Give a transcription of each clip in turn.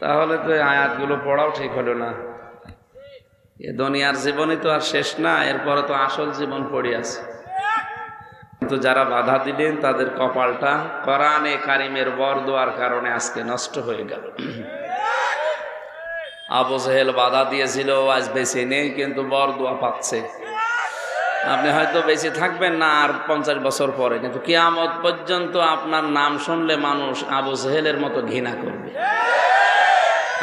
তাহলে তো আয়াতগুলো পড়াও ঠিক হলো না। এ দুনিয়ার জীবনই তো আর শেষ না, এরপরে তো আসল জীবন পড়ে আছে। কিন্তু যারা বাধা দিলেন, তাদের কপালটা কোরআনে কারিমের বর দোয়ার কারণে আজকে নষ্ট হয়ে গেল। আবু সেহেল বাধা দিয়েছিল আজ বেশি নেই, কিন্তু বর দোয়া পাচ্ছে। আপনি হয়তো বেঁচে থাকবেন না আর পঞ্চাশ বছর পরে, কিন্তু কিয়ামত পর্যন্ত আপনার নাম শুনলে মানুষ আবু সেহেলের মতো ঘৃণা করবে।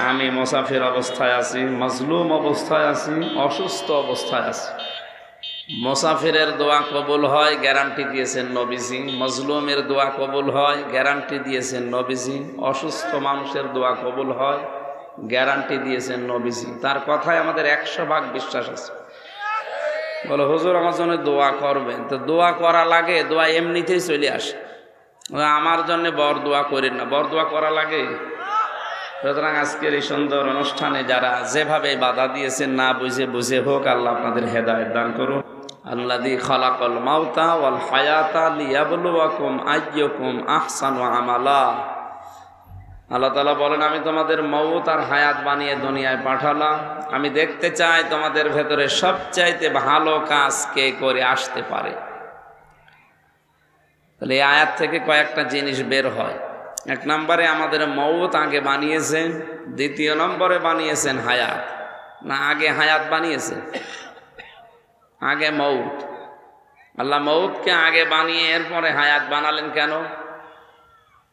আমি মোসাফির অবস্থায় আছি, মজলুম অবস্থায় আছি, অসুস্থ অবস্থায় আছি। মোসাফিরের দোয়া কবুল হয়, গ্যারান্টি দিয়েছেন নবীজি। মজলুমের দোয়া কবুল হয়, গ্যারান্টি দিয়েছেন নবীজি। অসুস্থ মানুষের দোয়া কবুল হয়, গ্যারান্টি দিয়েছেন নবীজি। তার কথায় আমাদের একশো ভাগ বিশ্বাস আছে। বলো, হুজুর, আমার জন্য দোয়া করবেন। তো দোয়া করা লাগে, দোয়া এমনিতেই চলে আসে। আমার জন্য বর দোয়া করেন না। বর দোয়া করা লাগে? সুতরাং আজকের এই সুন্দর অনুষ্ঠানে যারা যেভাবে বাধা দিয়েছেন, না বুঝে বুঝে হোক, আল্লাহ আপনাদের হেদায়ত দান করুন। আল্লাদি খলাকল মাউতা ওয়াল হায়াতা লিয়াবলুয়াকুম আইয়কুম আহসানু আমালা। আল্লাহ তালা বলেন, আমি তোমাদের মৌত আর হায়াত বানিয়ে দুনিয়ায় পাঠালাম। আমি দেখতে চাই তোমাদের ভেতরে সবচাইতে ভালো কাজ কে করে আসতে পারে। তাহলে এই আয়াত থেকে কয়েকটা জিনিস বের হয়। এক নম্বরে, আমাদের মৌত আগে বানিয়েছেন, দ্বিতীয় নম্বরে বানিয়েছেন হায়াত। না, আগে হায়াত বানিয়েছেন? আগে মৌত আল্লাহ মৌতকে আগে বানিয়ে এরপরে হায়াত বানালেন কেন?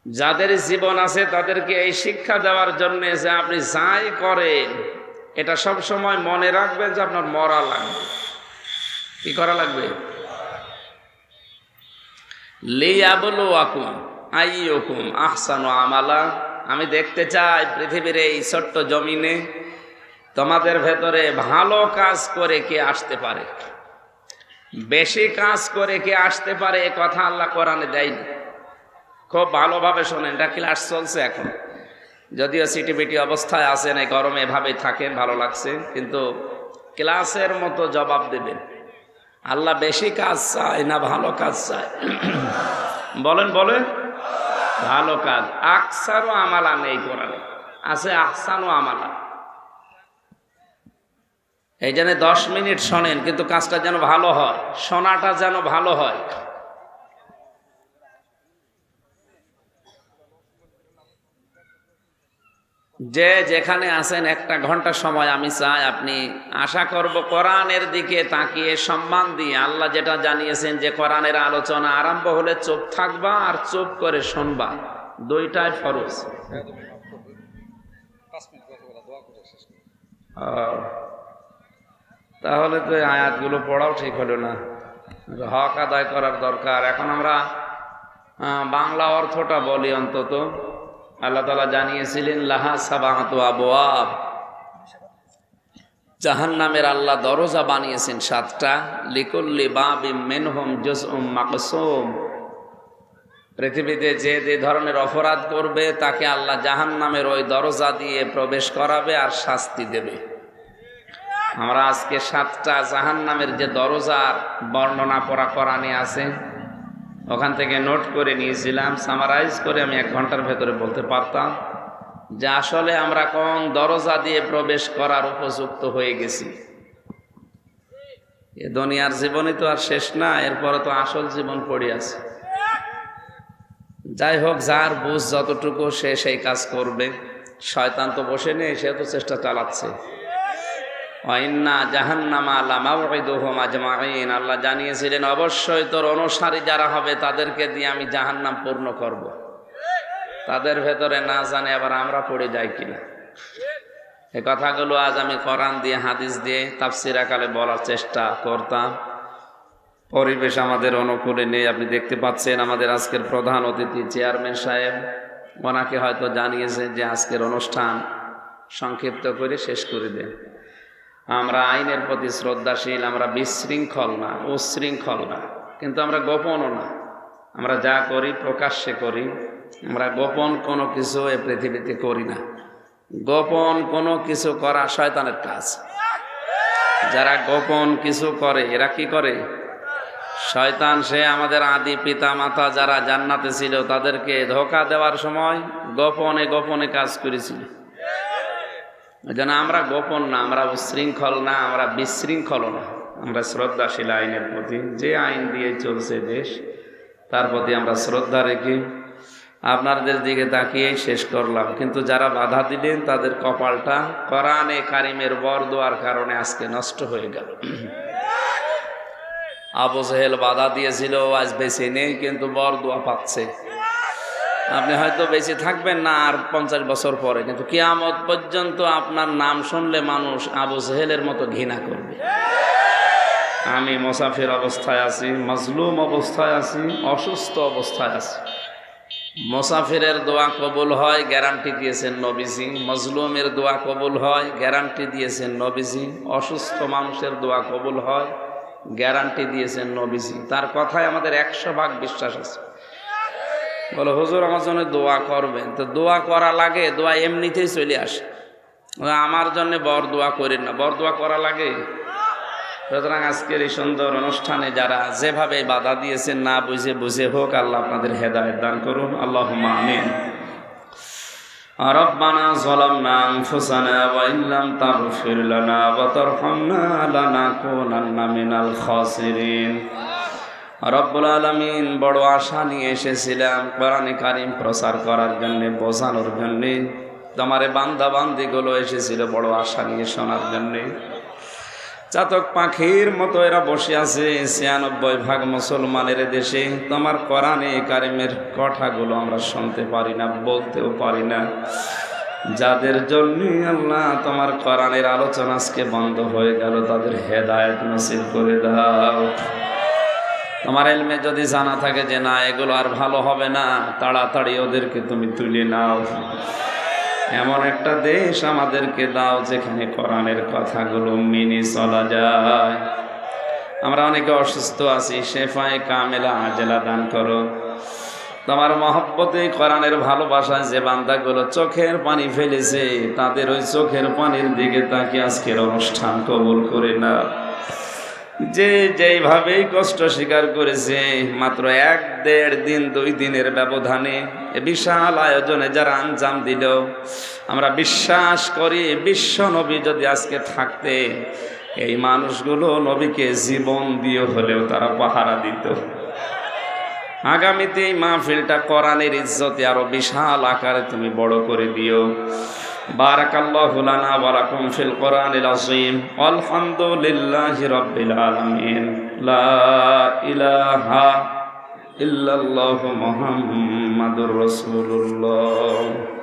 যাদের জীবন আছে তাদেরকে এই শিক্ষা দেওয়ার জন্য যে আপনি যাই করেন, এটা সব সময় মনে রাখবেন যে আপনার মরা লাগবে। কি করা লাগবে? লিয়াবলু আকুম আইয়কুম আহসানু আমালা। আমি দেখতে চাই পৃথিবীর এই ছোট্ট জমিনে তোমাদের ভেতরে ভালো কাজ করে কে আসতে পারে। বেশি কাজ করে কে আসতে পারে এ কথা আল্লাহ কোরআনে দেয়নি। খুব ভালোভাবে শোনেন, এটা ক্লাস চলছে এখন। যদিও সিটি সিটিবিটি অবস্থায় আছেন, এই গরমে এভাবেই থাকেন, ভালো লাগছে, কিন্তু ক্লাসের মতো জবাব দেবেন। আল্লাহ বেশি কাজ চায় না ভালো কাজ চায়? বলেন বলেন। ভালো কাজ। আকসারও আমালা নেই কোরআনে। আছে আহসানও আমালা। এই জন্য দশ মিনিট শোনেন, কিন্তু কাজটা যেন ভালো হয়, শোনাটা যেন ভালো হয়। যে যেখানে আছেন একটা ঘণ্টা সময় আমি চাই আপনি আশা করব কোরআনের দিকে তাকিয়ে সম্মান দিয়ে আল্লাহ যেটা জানিয়েছেন যে কোরআনের আলোচনা আরম্ভ হলে চোখ থাকবা আর চোখ করে শুনবা। দুইটাই ফরজ। তাহলে তো আয়াতগুলো পড়াও ঠিক হলো না। হক আদায় করার দরকার। এখন আমরা বাংলা অর্থটা বলি অন্তত। আল্লাহ তালা জানিয়েছিলেন, লাহা সাবাহাত আবোয়াব জাহান নামের আল্লাহ দরজা বানিয়েছেন সাতটা। লিকুল্লি বাবি মেনহম জসুম মাকসুম। পৃথিবীতে যে যে ধরনের অপরাধ করবে, তাকে আল্লাহ জাহান নামের ওই দরজা দিয়ে প্রবেশ করাবে আর শাস্তি দেবে। আমরা আজকে সাতটা জাহান নামের যে দরজার বর্ণনা পড়া করানি আছে। ওখান থেকে নোট করে নিয়েছিলাম সামারাইজ করে আমি এক ঘণ্টার ভেতরে বলতে পারতাম যে আসলে আমরা কোন দরজা দিয়ে প্রবেশ করার উপযুক্ত হয়ে গেছি। এ দুনিয়ার জীবনই তো আর শেষ না, এরপরে তো আসল জীবন পড়ে আছে। যাই হোক, যার বুঝ যতটুকু সে সেই কাজ করবে। শয়তান তো বসে নেই সে তো চেষ্টা চালাচ্ছে। আল্লাহ জানিয়েছিলেন, অবশ্যই তোর অনুসারী যারা হবে, তাদেরকে দিয়ে আমি জাহান্নাম পূর্ণ করব। তাদের ভেতরে না জানে আবার আমরা পড়ে যাই কিনা। এ কথাগুলো আজ আমি কোরআন দিয়ে, হাদিস দিয়ে, তাফসির আকালে বলার চেষ্টা করতাম। পরিবেশ আমাদের অনুকূলে নেই, আপনি দেখতে পাচ্ছেন আমাদের আজকের প্রধান অতিথি চেয়ারম্যান সাহেব। ওনাকে হয়তো জানিয়েছে যে আজকের অনুষ্ঠান সংক্ষিপ্ত করে শেষ করে দেন। আমরা আইনের প্রতি শ্রদ্ধাশীল, আমরা বিশৃঙ্খল না, উশৃঙ্খল না। কিন্তু আমরা গোপনও না। আমরা যা করি প্রকাশ্যে করি, আমরা গোপন কোনো কিছু এ পৃথিবীতে করি না। গোপন কোনো কিছু করা শয়তানের কাজ। যারা গোপন কিছু করে, এরা কি করে? শয়তান, সে আমাদের আদি পিতা মাতা যারা জান্নাতে ছিল, তাদেরকে ধোকা দেওয়ার সময় গোপনে গোপনে কাজ করেছিল। জন্য আমরা গোপন না, আমরা উশৃঙ্খল না, আমরা বিশৃঙ্খল না। আমরা শ্রদ্ধাশীল আইনের প্রতি। যে আইন দিয়ে চলছে দেশ, তার প্রতি আমরা শ্রদ্ধা রেখে আপনাদের দিকে তাকিয়েই শেষ করলাম। কিন্তু যারা বাধা দিলেন, তাদের কপালটা কোরআনে কারিমের বর দোয়ার কারণে আজকে নষ্ট হয়ে গেল। আবু সেহেল বাধা দিয়েছিল আজ বেশি নেই, কিন্তু বর দোয়া পাচ্ছে। আপনি হয়তো বেঁচে থাকবেন না আর পঞ্চাশ বছর পরে, কিন্তু কিয়ামত পর্যন্ত আপনার নাম শুনলে মানুষ আবু সেহেলের মতো ঘৃণা করবে। আমি মোসাফির অবস্থায় আছি, মজলুম অবস্থায় আছি, অসুস্থ অবস্থায় আছি। মোসাফিরের দোয়া কবুল হয়, গ্যারান্টি দিয়েছেন নবীজি। মজলুমের দোয়া কবুল হয়, গ্যারান্টি দিয়েছেন নবীজি। অসুস্থ মানুষের দোয়া কবুল হয়, গ্যারান্টি দিয়েছেন নবীজি। তার কথায় আমাদের একশো ভাগ বিশ্বাস আছে। বলো হুজুর আমার জন্য দোয়া করবেন তো দোয়া করা লাগে দোয়া এমনিতেই চলে আসে আমার জন্য বর দোয়া করেন না বর দোয়া করা লাগে সুতরাং আজকের এই সুন্দর অনুষ্ঠানে যারা যেভাবে বাধা দিয়েছেন না বুঝে বুঝে হোক আল্লাহ আপনাদের হেদায়ত দান করুন আল্লাহ আমিন ربنا ظلمنا أنفسنا وإن لم تغفر لنا وترحمنا لنكونن من الخاسرين রব্বুল আলমিন বড় আশা নিয়ে এসেছিলাম কোরআনে কারিম প্রচার করার জন্যে, বোঝানোর জন্যে। তোমারে বান্দা বান্দিগুলো এসেছিল বড় আশা নিয়ে শোনার জন্যে। চাতক পাখির মতো এরা বসে আছে ছিয়ানব্বই ভাগ মুসলমানের দেশে। তোমার কোরআনে কারিমের কথাগুলো আমরা শুনতে পারি না, বলতেও পারি না। যাদের জন্য আল্লাহ তোমার কোরআনের আলোচনা আজকে বন্ধ হয়ে গেল, তাদের হেদায়ত নসিব করে দাও। তোমার এলমে যদি জানা থাকে যে না, এগুলো আর ভালো হবে না, তাড়াতাড়ি ওদেরকে তুমি তুলে নাও। এমন একটা দেশ আমাদেরকে দাও যেখানে কোরআনের কথাগুলো মেনে চলা যায়। আমরা অনেকে অসুস্থ আছি, শেফায় কামেলা আজেলা দান করো। তোমার মহব্বতে কোরআনের ভালোবাসায় যে বান্দাগুলো চোখের পানি ফেলেছে, তাদের ওই চোখের পানির দিকে তাকে আজকের অনুষ্ঠান কবুল করে না যে যেইভাবেই কষ্ট স্বীকার করেছে, মাত্র এক দেড় দিন, দুই দিনের ব্যবধানে বিশাল আয়োজনে যারা আঞ্জাম দিল, আমরা বিশ্বাস করি বিশ্ব নবী যদি আজকে থাকতে, এই মানুষগুলো নবীকে জীবন দিয়ে হলেও তারা পাহারা দিত। আগামীতে এই মাহফিলটা কোরআনের ইজ্জতে আরও বিশাল আকারে তুমি বড় করে দিও। بارك الله لنا ولكم في القرآن العظيم والحمد لله رب العالمين لا إله إلا الله محمد رسول الله